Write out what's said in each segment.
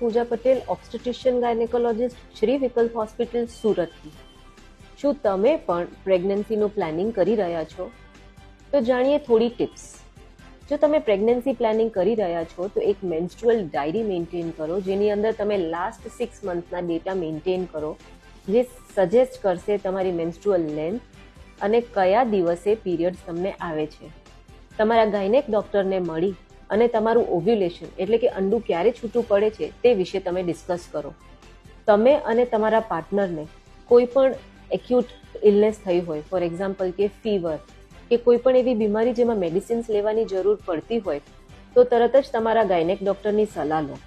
Puja Patel obstetrician gynaecologist Shri Vikalp hospital સુરતથી. શું તમે પણ પ્રેગ્નન્સીનું પ્લાનિંગ કરી રહ્યા છો? તો જાણીએ થોડી ટિપ્સ જો તમે પ્રેગ્નન્સી પ્લાનિંગ કરી રહ્યા છો, તો એક મેન્સ્ટ્રુઅલ ડાયરી મેન્ટેન કરો, જેની અંદર તમે લાસ્ટ સિક્સ મંથના ડેટા મેન્ટેન કરો, જે સજેસ્ટ કરશે તમારી મેન્સ્ટ્રુઅલ લેન્થ અને કયા દિવસે પીરિયડ્સ તમને આવે છે. તમારા ગાયનેક ડોક્ટરને મળી અને તમારું ઓવ્યુલેશન એટલે કે અંડું ક્યારે છૂટું પડે છે, તે વિશે તમે ડિસ્કસ કરો. તમે અને તમારા પાર્ટનરને કોઈ પણ એક્યુટ ઇલનેસ થઈ હોય ફોર એક્ઝામ્પલ કે ફીવર કે કોઈ પણ એવી બીમારી જેમાં મેડિસિન્સ લેવાની જરૂર પડતી હોય, તો તરત જ તમારા ગાયનેક ડોક્ટરની સલાહ લો.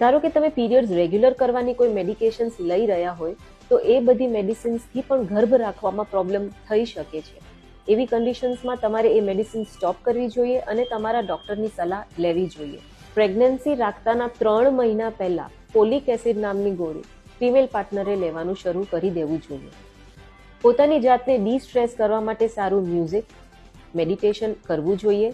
ધારો કે તમે પીરિયડ્સ રેગ્યુલર કરવાની કોઈ મેડિકેશન્સ લઈ રહ્યા હોય, તો એ બધી મેડિસિન્સથી પણ ગર્ભ રાખવામાં પ્રોબ્લેમ થઈ શકે છે. એવી કન્ડિશન્સમાં તમારે એ મેડિસિન સ્ટોપ કરવી જોઈએ અને તમારા ડોક્ટરની સલાહ લેવી જોઈએ. પ્રેગ્નન્સી રાખતાના ત્રણ મહિના પહેલા ફોલિક એસિડ નામની ગોળી ફિમેલ પાર્ટનરે લેવાનું શરૂ કરી દેવું જોઈએ. પોતાની જાતને ડી સ્ટ્રેસ કરવા માટે સારું મ્યુઝિક મેડિટેશન કરવું જોઈએ.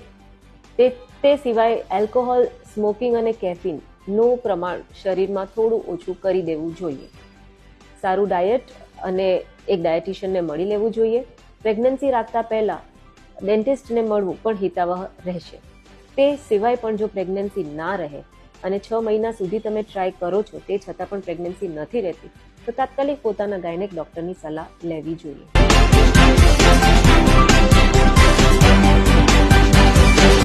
તે તે સિવાય એલ્કોહોલ સ્મોકિંગ અને કેફીનનું પ્રમાણ શરીરમાં થોડું ઓછું કરી દેવું જોઈએ. સારું ડાયટ અને એક ડાયટિશિયનને મળી લેવું જોઈએ. પ્રેગ્નન્સી રાખતા પહેલા ડેન્ટિસ્ટને મળવું પણ હિતાવહ રહેશે. તે સિવાય પણ જો પ્રેગ્નન્સી ના રહે અને છ મહિના સુધી તમે ટ્રાય કરો છો તે છતાં પણ પ્રેગ્નન્સી નથી રહેતી, તો તાત્કાલિક પોતાના ગાયનેક ડોક્ટરની સલાહ લેવી જોઈએ.